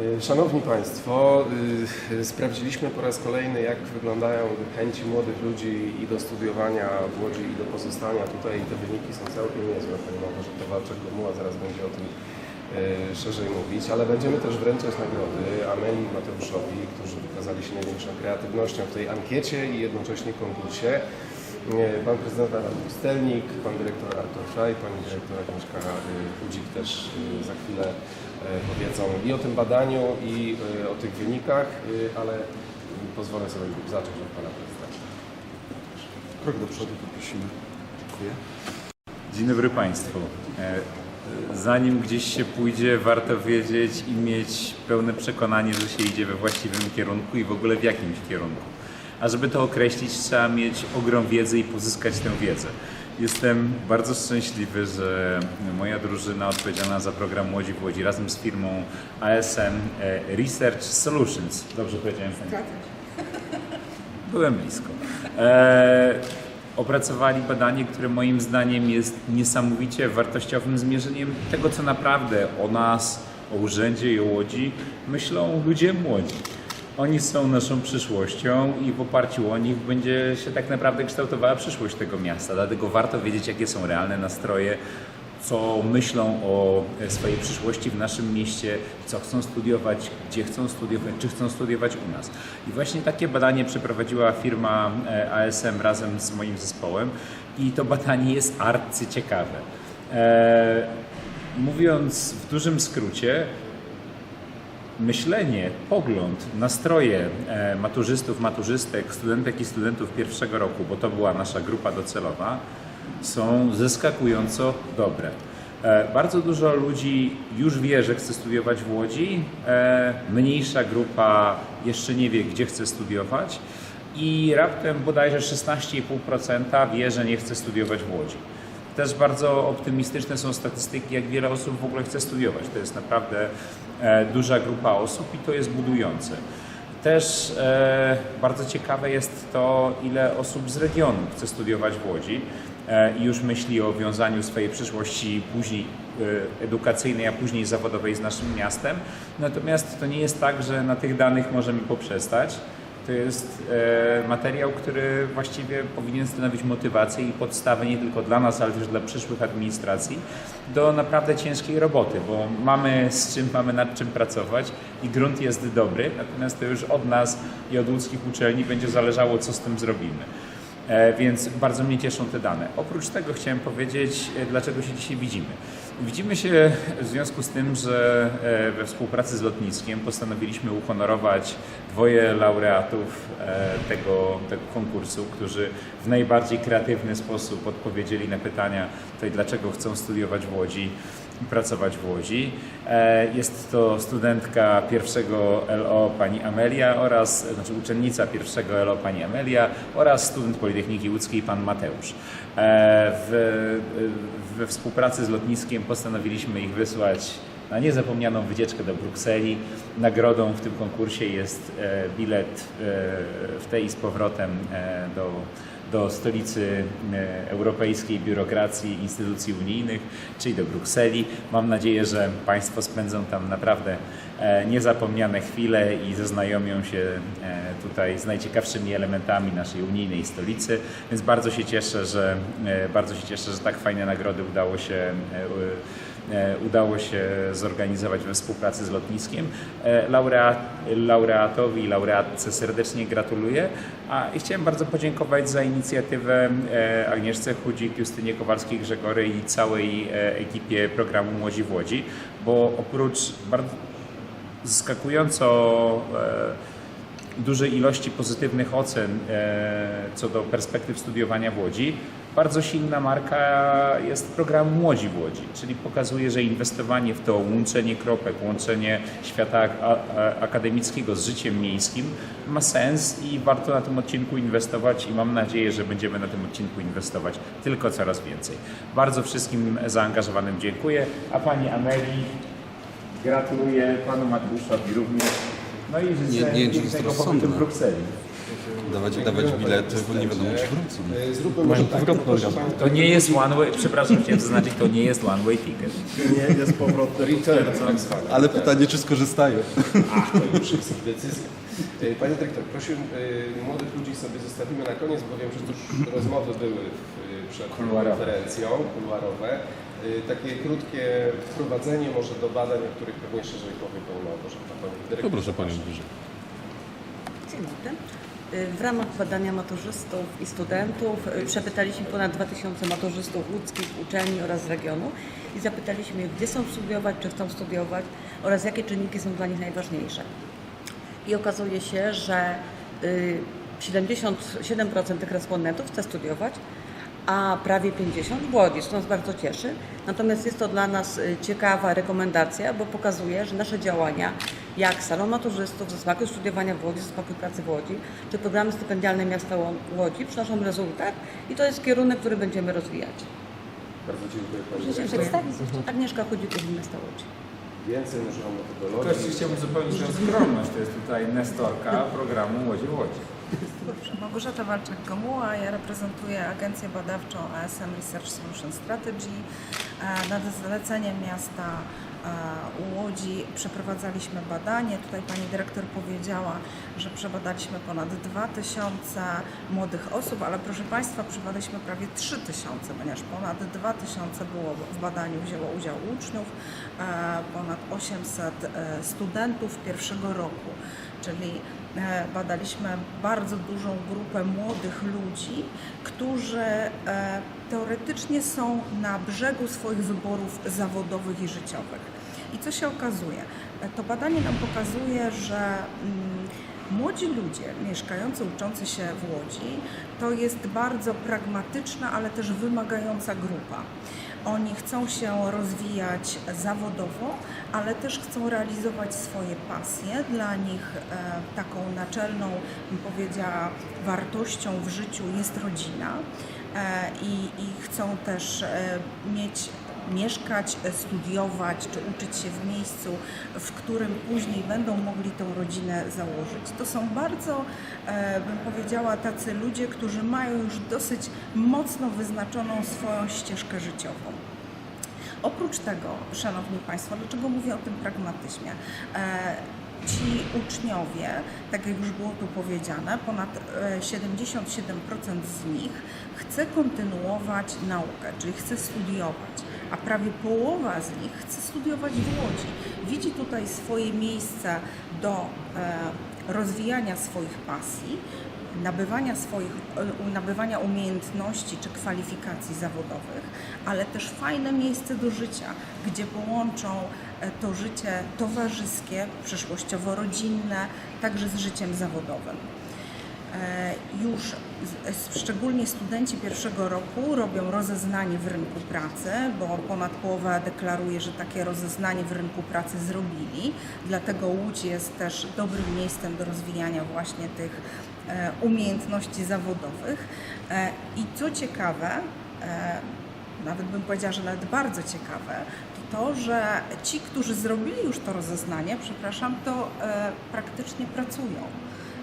Y, Szanowni Państwo, y, sprawdziliśmy po raz kolejny, jak wyglądają chęci młodych ludzi i do studiowania w Łodzi, i do pozostania tutaj. Te wyniki są całkiem niezłe. Pani Małgorzata Walczak-Gomuła zaraz będzie o tym y, szerzej mówić, ale będziemy też wręczać nagrody Amelii i Mateuszowi, którzy wykazali się największą kreatywnością w tej ankiecie i jednocześnie konkursie. Y, Pan prezydent Adam Pustelnik, pan dyrektor Artur Fraj, pani dyrektor Agnieszka y, Chudzik też y, za chwilę y, powiedzą i o tym badaniu, i y, o tych wynikach, y, ale pozwolę sobie zacząć od pana prezydenta. Krok do przodu poprosimy. Dziękuję. Dzień dobry Państwu. E, Zanim gdzieś się pójdzie, warto wiedzieć i mieć pełne przekonanie, że się idzie we właściwym kierunku i w ogóle w jakimś kierunku. A żeby to określić, trzeba mieć ogrom wiedzy i pozyskać tę wiedzę. Jestem bardzo szczęśliwy, że moja drużyna odpowiedzialna za program Młodzi w Łodzi razem z firmą ASM e, Research Solutions, dobrze powiedziałem Pani? Byłem blisko. E, opracowali badanie, które moim zdaniem jest niesamowicie wartościowym zmierzeniem tego, co naprawdę o nas, o urzędzie i o Łodzi myślą ludzie młodzi. Oni są naszą przyszłością i w oparciu o nich będzie się tak naprawdę kształtowała przyszłość tego miasta. Dlatego warto wiedzieć, jakie są realne nastroje, co myślą o swojej przyszłości w naszym mieście, co chcą studiować, gdzie chcą studiować, czy chcą studiować u nas. I właśnie takie badanie przeprowadziła firma e, ASM razem z moim zespołem i to badanie jest arcyciekawe. E, mówiąc w dużym skrócie, myślenie, pogląd, nastroje e, maturzystów, maturzystek, studentek i studentów pierwszego roku, bo to była nasza grupa docelowa, są zaskakująco dobre. E, Bardzo dużo ludzi już wie, że chce studiować w Łodzi. E, Mniejsza grupa jeszcze nie wie, gdzie chce studiować. I raptem bodajże 16,5% wie, że nie chce studiować w Łodzi. Też bardzo optymistyczne są statystyki, jak wiele osób w ogóle chce studiować. To jest naprawdę e, duża grupa osób i to jest budujące. Też e, bardzo ciekawe jest to, ile osób z regionu chce studiować w Łodzi e, i już myśli o wiązaniu swojej przyszłości później edukacyjnej, a później zawodowej z naszym miastem. Natomiast to nie jest tak, że na tych danych możemy poprzestać. To jest e, materiał, który właściwie powinien stanowić motywację i podstawę nie tylko dla nas, ale też dla przyszłych administracji do naprawdę ciężkiej roboty, bo mamy z czym, mamy nad czym pracować i grunt jest dobry, natomiast to już od nas i od łódzkich uczelni będzie zależało, co z tym zrobimy. E, Więc bardzo mnie cieszą te dane. Oprócz tego chciałem powiedzieć, e, dlaczego się dzisiaj widzimy. Widzimy się w związku z tym, że e, we współpracy z lotniskiem postanowiliśmy uhonorować dwoje laureatów tego, tego konkursu, którzy w najbardziej kreatywny sposób odpowiedzieli na pytania, tutaj, dlaczego chcą studiować w Łodzi pracować w Łodzi. E, Jest to studentka pierwszego LO pani Amelia oraz, znaczy uczennica pierwszego LO pani Amelia oraz student Politechniki Łódzkiej pan Mateusz. E, W, we współpracy z lotniskiem postanowiliśmy ich wysłać na niezapomnianą wycieczkę do Brukseli. Nagrodą w tym konkursie jest e, bilet w tej i z powrotem do do stolicy e, europejskiej biurokracji instytucji unijnych, czyli do Brukseli. Mam nadzieję, że Państwo spędzą tam naprawdę e, niezapomniane chwile i zaznajomią się e, tutaj z najciekawszymi elementami naszej unijnej stolicy. Więc bardzo się cieszę, że bardzo się cieszę, że tak fajne nagrody udało się udało się zorganizować we współpracy z lotniskiem. E, Laureat, laureatowi i laureatce serdecznie gratuluję. A i chciałem bardzo podziękować za inicjatywę e, Agnieszce Chudzik, Justynie Kowalskiej-Grzegory i całej e, ekipie programu Młodzi w Łodzi, bo oprócz bardzo zaskakująco e, dużej ilości pozytywnych ocen e, co do perspektyw studiowania w Łodzi, bardzo silna marka jest program Młodzi w Łodzi, czyli pokazuje, że inwestowanie w to łączenie kropek, łączenie świata akademickiego z życiem miejskim ma sens i warto na tym odcinku inwestować i mam nadzieję, że będziemy na tym odcinku inwestować tylko coraz więcej. Bardzo wszystkim zaangażowanym dziękuję, a Pani Amelii gratuluję, Panu Mateuszowi również. No i życzę Nie- nie pięknego pobytu w Brukseli. Dawać, dawać bilety, bo nie wiadomo czy wrócą. Zróbmy może tak, proszę To nie jest one way, przepraszam, chciałem zaznaczyć, to nie jest one way ticket. Nie jest powrotny Return, tak. Ale pytanie, czy skorzystają? Ach, to już jest ich decyzja. Y, Panie dyrektor, prosiłbym y, młodych ludzi sobie zostawimy na koniec, bo wiem, że już rozmowy były y, przed Kuluarowe. konferencją, kuluarowe. Takie krótkie wprowadzenie może do badań, o których pewnie szerzej powie Pan Małgorzata. Pani dyrektor. Poproszę Panią bliżej. Dzień dobry. Y, W ramach badania maturzystów i studentów y, przepytaliśmy ponad 2000 maturzystów łódzkich uczelni oraz z regionu i zapytaliśmy gdzie chcą studiować, czy chcą studiować oraz jakie czynniki są dla nich najważniejsze. I okazuje się, że y, 77% tych respondentów chce studiować, a prawie 50% w Łodzi, co nas bardzo cieszy. Natomiast jest to dla nas y, ciekawa rekomendacja, bo pokazuje, że nasze działania, jak salon maturzystów, zasmaku studiowania w Łodzi, zasmaku pracy w Łodzi, czy programy stypendialne miasta Ło- Łodzi przynoszą rezultat i to jest kierunek, który będziemy rozwijać. Bardzo dziękuję Pani Proszę się przedstawić. Agnieszka Chodzików, miasta Łodzi. Więcej użyłam metodologii. jeszcze chciałbym zupełnie że skromność, to jest tutaj nestorka programu Łodzie w Łodzi. Małgorzata Walczak-Gomuła, ja reprezentuję agencję badawczą ASM Research Solution Strategy. E, Nad zaleceniem miasta Łodzi przeprowadzaliśmy badanie. Tutaj pani dyrektor powiedziała, że przebadaliśmy ponad 2000 młodych osób, ale proszę Państwa, przebadaliśmy prawie 3000, ponieważ ponad 2000 było w badaniu wzięło udział uczniów, ponad 800 e, studentów pierwszego roku, czyli badaliśmy bardzo dużą grupę młodych ludzi, którzy e, teoretycznie są na brzegu swoich wyborów zawodowych i życiowych. I co się okazuje? E, To badanie nam pokazuje, że mm, młodzi ludzie mieszkający, uczący się w Łodzi to jest bardzo pragmatyczna, ale też wymagająca grupa. Oni chcą się rozwijać zawodowo, ale też chcą realizować swoje pasje. Dla nich e, taką naczelną, bym powiedziała, wartością w życiu jest rodzina e, i, i chcą też e, mieć mieszkać, studiować czy uczyć się w miejscu, w którym później będą mogli tą rodzinę założyć. To są bardzo, bym powiedziała, tacy ludzie, którzy mają już dosyć mocno wyznaczoną swoją ścieżkę życiową. Oprócz tego, Szanowni Państwo, dlaczego mówię o tym pragmatyzmie? E, Ci uczniowie, tak jak już było tu powiedziane, ponad e, 77% z nich chce kontynuować naukę, czyli chce studiować, a prawie połowa z nich chce studiować w Łodzi. Widzi tutaj swoje miejsce do e, rozwijania swoich pasji, nabywania swoich, e, nabywania umiejętności czy kwalifikacji zawodowych, ale też fajne miejsce do życia, gdzie połączą e, to życie towarzyskie, przyszłościowo rodzinne, także z życiem zawodowym. E, Już z- szczególnie studenci pierwszego roku robią rozeznanie w rynku pracy, bo ponad połowa deklaruje, że takie rozeznanie w rynku pracy zrobili. Dlatego Łódź jest też dobrym miejscem do rozwijania właśnie tych e, umiejętności zawodowych. E, I co ciekawe, e, nawet bym powiedziała, że nawet bardzo ciekawe, to to, że ci, którzy zrobili już to rozeznanie, przepraszam, to e, praktycznie pracują.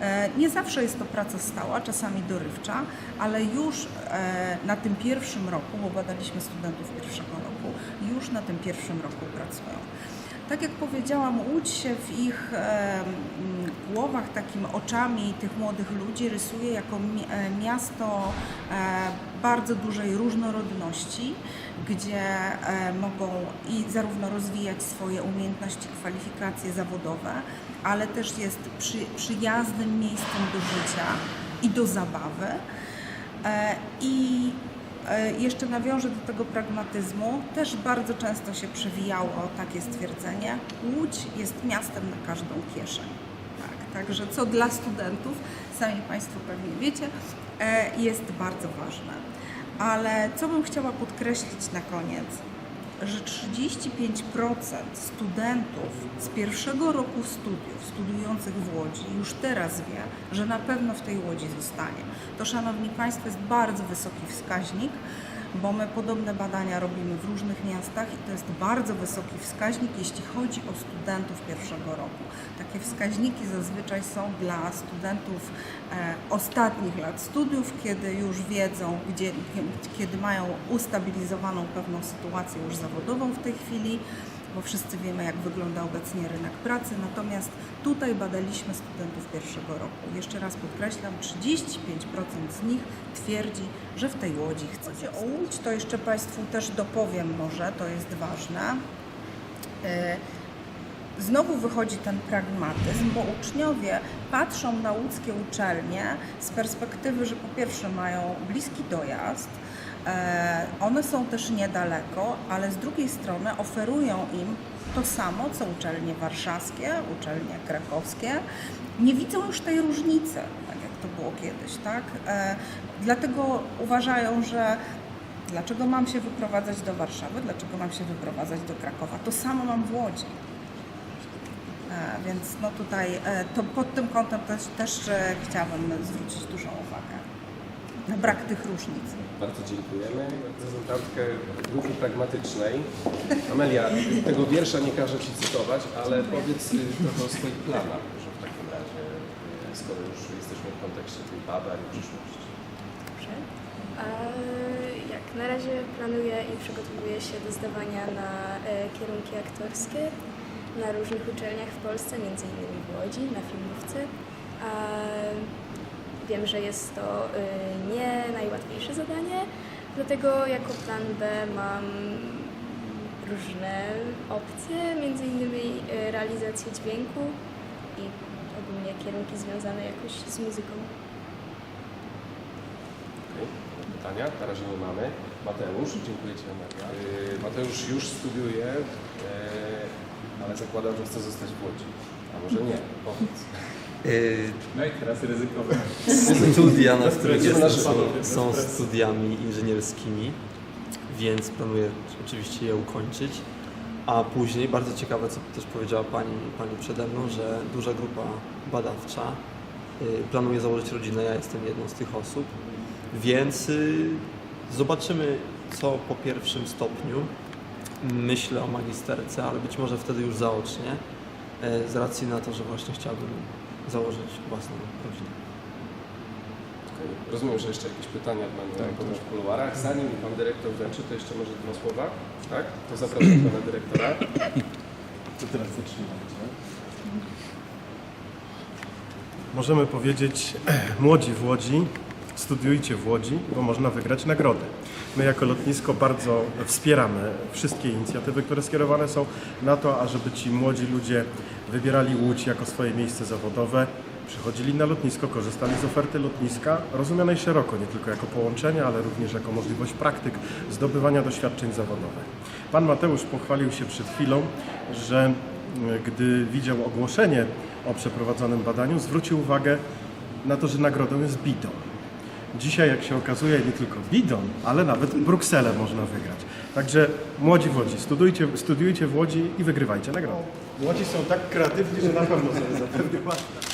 E, Nie zawsze jest to praca stała, czasami dorywcza, ale już e, na tym pierwszym roku, bo badaliśmy studentów pierwszego roku, już na tym pierwszym roku pracują. Tak jak powiedziałam, Łódź się w ich głowach, takim oczami tych młodych ludzi rysuje jako e, miasto e, bardzo dużej różnorodności, gdzie e, mogą i zarówno rozwijać swoje umiejętności, kwalifikacje zawodowe, ale też jest przy, przyjaznym miejscem do życia i do zabawy. I jeszcze nawiążę do tego pragmatyzmu. Też bardzo często się przewijało takie stwierdzenie: Łódź jest miastem na każdą kieszeń. Tak, także co dla studentów, sami Państwo pewnie wiecie, e, jest bardzo ważne. Ale co bym chciała podkreślić na koniec, że 35% studentów z pierwszego roku studiów, studiujących w Łodzi, już teraz wie, że na pewno w tej Łodzi zostanie. To, Szanowni Państwo, jest bardzo wysoki wskaźnik, bo my podobne badania robimy w różnych miastach i to jest bardzo wysoki wskaźnik, jeśli chodzi o studentów pierwszego roku. Takie wskaźniki zazwyczaj są dla studentów e, ostatnich lat studiów, kiedy już wiedzą, gdzie, kiedy mają ustabilizowaną pewną sytuację już zawodową w tej chwili, bo wszyscy wiemy, jak wygląda obecnie rynek pracy. Natomiast tutaj badaliśmy studentów pierwszego roku. Jeszcze raz podkreślam, 35% z nich twierdzi, że w tej łodzi chce. Chodzi o łódź, to jeszcze Państwu też dopowiem może, to jest ważne. E, Znowu wychodzi ten pragmatyzm, bo uczniowie patrzą na łódzkie uczelnie z perspektywy, że po pierwsze mają bliski dojazd, one są też niedaleko, ale z drugiej strony oferują im to samo, co uczelnie warszawskie, uczelnie krakowskie. Nie widzą już tej różnicy, tak jak to było kiedyś, tak? E, Dlatego uważają, że dlaczego mam się wyprowadzać do Warszawy, dlaczego mam się wyprowadzać do Krakowa? To samo mam w Łodzi. E, Więc no tutaj e, to pod tym kątem też, też e, chciałabym zwrócić dużą uwagę na brak tych różnic. Bardzo dziękujemy. Reprezentantkę grupy pragmatycznej. Amelia, tego wiersza nie każę Ci cytować, ale powiedz y, trochę o swoich planach, może w takim razie, y, skoro już jesteśmy w kontekście tych badań i przyszłości. Dobrze. A jak na razie planuję i przygotowuję się do zdawania na e, kierunki aktorskie na różnych uczelniach w Polsce, między innymi w Łodzi, na filmówce. Wiem, że jest to e, nie najłatwiejsze zadanie, dlatego jako plan B mam różne opcje, między innymi e, realizację dźwięku i ogólnie kierunki związane jakoś z muzyką. Pytania? Na razie nie mamy. Mateusz, dziękuję Ci. Y, Mateusz już studiuje, y, ale zakładam, że chce zostać w Łodzi. A może nie? Powiedz. No i teraz ryzykowe. Studia, na żywo. są, są studiami inżynierskimi, więc planuję oczywiście je ukończyć. A później, bardzo ciekawe, co też powiedziała Pani, pani przede mną, że duża grupa badawcza y, planuje założyć rodzinę. Ja jestem jedną z tych osób, więc y, zobaczymy, co po pierwszym stopniu. Myślę o magisterce, ale być może wtedy już zaocznie, y, z racji na to, że właśnie chciałbym założyć własną rodzinę. Okej. Rozumiem, że jeszcze jakieś pytania będą potem w kuluarach. Zanim Pan Dyrektor wręczy, to jeszcze może dwa słowa, tak? To zapraszam Pana Dyrektora. To teraz zaczynamy. tak? Możemy powiedzieć, młodzi w Łodzi, studiujcie w Łodzi, bo można wygrać nagrody. My jako lotnisko bardzo wspieramy wszystkie inicjatywy, które skierowane są na to, ażeby ci młodzi ludzie wybierali Łódź jako swoje miejsce zawodowe, przychodzili na lotnisko, korzystali z oferty lotniska, rozumianej szeroko, nie tylko jako połączenie, ale również jako możliwość praktyk zdobywania doświadczeń zawodowych. Pan Mateusz pochwalił się przed chwilą, że gdy widział ogłoszenie o przeprowadzonym badaniu, zwrócił uwagę na to, że nagrodą jest bidon. Dzisiaj, jak się okazuje, nie tylko bidon, ale nawet Brukselę można wygrać. Także młodzi w Łodzi, studiujcie, studiujcie w Łodzi i wygrywajcie nagrody. Młodzi są tak kreatywni, że na pewno sobie zapewne łatwo.